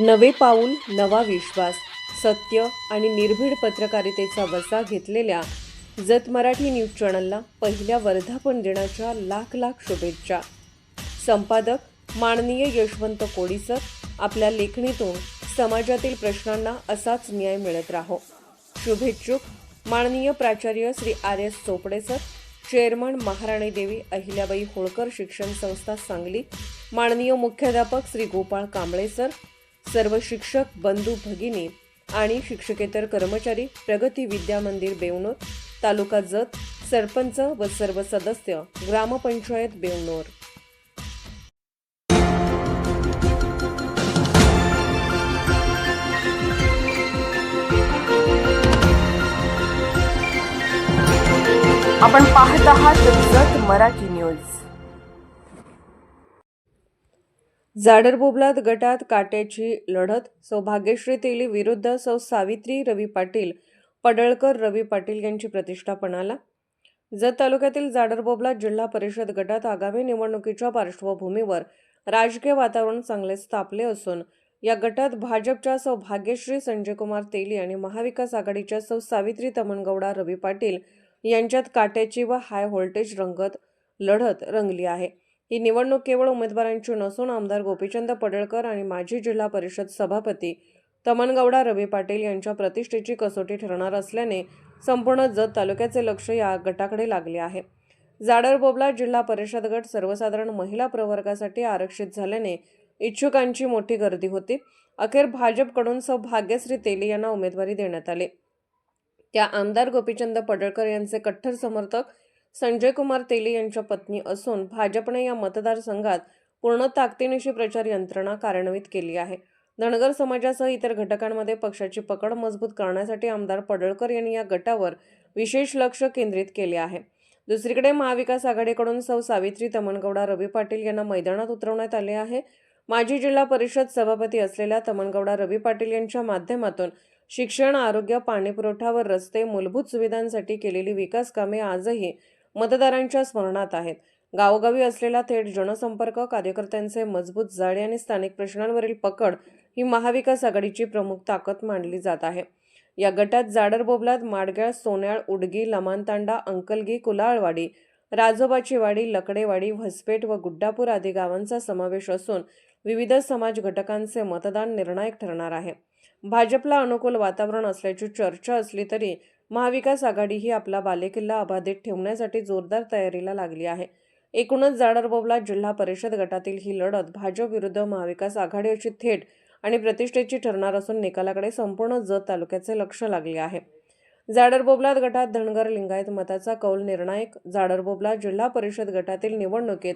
नवे पाऊल नवा विश्वास सत्य आणि निर्भीड पत्रकारितेचा वसा घेतलेल्या जत मराठी न्यूज चॅनलला पहिल्या वर्धापन दिनाच्या लाख लाख शुभेच्छा. संपादक माननीय यशवंत कोडी सर आपल्या लेखणीतून समाजातील प्रश्नांना असाच न्याय मिळत राहो. शुभेच्छुक माननीय प्राचार्य Shri R S Chopde sir chairman Maharani Devi Ahilyabai Holkar शिक्षण संस्था सांगली माननीय मुख्याध्यापक श्री गोपाळ कांबळे सर सर्व शिक्षक बंधू भगिनी आणि शिक्षकेतर कर्मचारी प्रगती विद्या मंदिर बेवणोर तालुका जत सरपंच व सर्व सदस्य ग्रामपंचायत बेवणोर आपण पाहत आहात जत मराठी न्यूज. जाडरबोबलात गटात काट्याची लढत सौभाग्यश्री तेली विरुद्ध सौ सावित्री रवी पाटील पडळकर रवी पाटील यांची प्रतिष्ठापणाला. जत तालुक्यातील जाडरबोबलात जिल्हा परिषद गटात आगामी निवडणुकीच्या पार्श्वभूमीवर राजकीय वातावरण चांगलेच तापले असून या गटात भाजपच्या सौ भाग्यश्री संजयकुमार तेली आणि महाविकास आघाडीच्या सौ सावित्री तमनगौडा रवी पाटील यांच्यात काट्याची व हाय व्होल्टेज रंगत लढत रंगली आहे. ही निवडणूक केवळ उमेदवारांची नसून आमदार गोपीचंद पडळकर आणि माजी जिल्हा परिषद सभापती तमनगौडा रवी पाटील यांच्या प्रतिष्ठेची कसोटी ठरणार असल्याने संपूर्ण जत तालुक्याचे लक्ष या गटाकडे लागले आहे. जाडर बोबला जिल्हा परिषद गट सर्वसाधारण महिला प्रवर्गासाठी आरक्षित झाल्याने इच्छुकांची मोठी गर्दी होती. अखेर भाजपकडून सौ भाग्यश्री तेली यांना उमेदवारी देण्यात आली. त्या आमदार गोपीचंद पडळकर यांचे कट्टर समर्थक संजय कुमार तेली यांच्या पत्नी असून भाजपने या मतदारसंघात पूर्ण ताकदीनिशी प्रचार यंत्रणा कार्यान्वित केली आहे. धनगर समाजासह इतर घटकांमध्ये पक्षाची पकड मजबूत करण्यासाठी आमदार पडळकर यांनी या गटावर विशेष लक्ष केंद्रित केले आहे. दुसरीकडे महाविकास आघाडीकडून सौ सावित्री तमनगौडा रवी पाटील यांना मैदानात उतरवण्यात आले आहे. माजी जिल्हा परिषद सभापती असलेल्या तमनगौडा रवी पाटील यांच्या माध्यमातून शिक्षण आरोग्य पाणीपुरवठा व रस्ते मूलभूत सुविधांसाठी केलेली विकास कामे आजही मतदारांच्या स्मरणात आहेत. गावोगावी असलेला थेट जनसंपर्क कार्यकर्त्यांचे मजबूत जाळे आणि स्थानिक प्रश्नांवरील पकड ही महाविकास आघाडीची प्रमुख ताकद मानली जात आहे. या गटात जाडर बोबलात माडगाळ सोन्याळ उडगी लमानतांडा अंकलगी कुलाळवाडी राजोबाची वाडी लकडेवाडी व्हसपेट व गुड्डापूर आदी गावांचा समावेश असून विविध समाज घटकांचे मतदान निर्णायक ठरणार आहे. भाजपला अनुकूल वातावरण असल्याची चर्चा असली तरी महाविकास आघाडी ही आपला बालेकिल्ला अबाधित ठेवण्यासाठी जोरदार तयारीला लागली आहे. एकूणच जाडरबोबला जिल्हा परिषद गटातील ही लढत भाजप विरुद्ध महाविकास आघाडी अशी थेट आणि प्रतिष्ठेची ठरणार असून निकालाकडे संपूर्ण जत तालुक्याचे लक्ष लागले आहे. जाडरबोबलात गटात धनगर लिंगायत मताचा कौल निर्णायक जाडरबोबला जिल्हा परिषद गटातील निवडणुकीत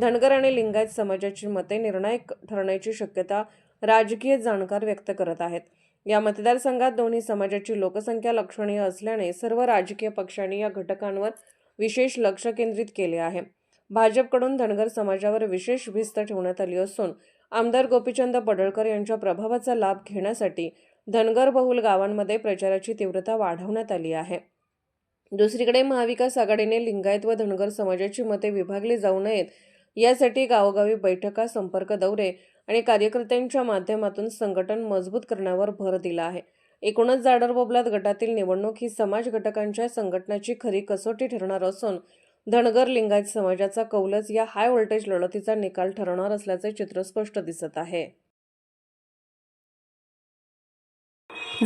धनगर आणि लिंगायत समाजाची मते निर्णायक ठरण्याची शक्यता राजकीय जाणकार व्यक्त करत आहेत. या मतदारसंघात दोन्ही समाजाची लोकसंख्या लक्षणीय असल्याने सर्व राजकीय पक्षांनी या घटकांवर विशेष लक्ष केंद्रित केले आहे. भाजपकडून धनगर समाजावर विशेष भिस्त ठेवण्यात आली असून आमदार गोपीचंद पडळकर यांच्या प्रभावाचा लाभ घेण्यासाठी धनगर बहुल गावांमध्ये प्रचाराची तीव्रता वाढवण्यात आली आहे. दुसरीकडे महाविकास आघाडीने लिंगायत व धनगर समाजाची मते विभागली जाऊ नयेत यासाठी गावोगावी बैठका संपर्क दौरे आणि कार्यकर्त्यांच्या माध्यमातून संघटन मजबूत करण्यावर भर दिला आहे. एकूणच जाडर बोबलात गटातील निवडणूक ही समाज घटकांच्या संघटनाची खरी कसोटी ठरणार असून धनगर लिंगायत समाजाचा कौलच या हाय व्होल्टेज लढतीचा निकाल ठरणार असल्याचे चित्र स्पष्ट दिसत आहे.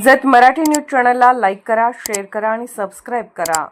जत मराठी न्यूज चॅनलला लाईक करा शेअर करा आणि सबस्क्राईब करा.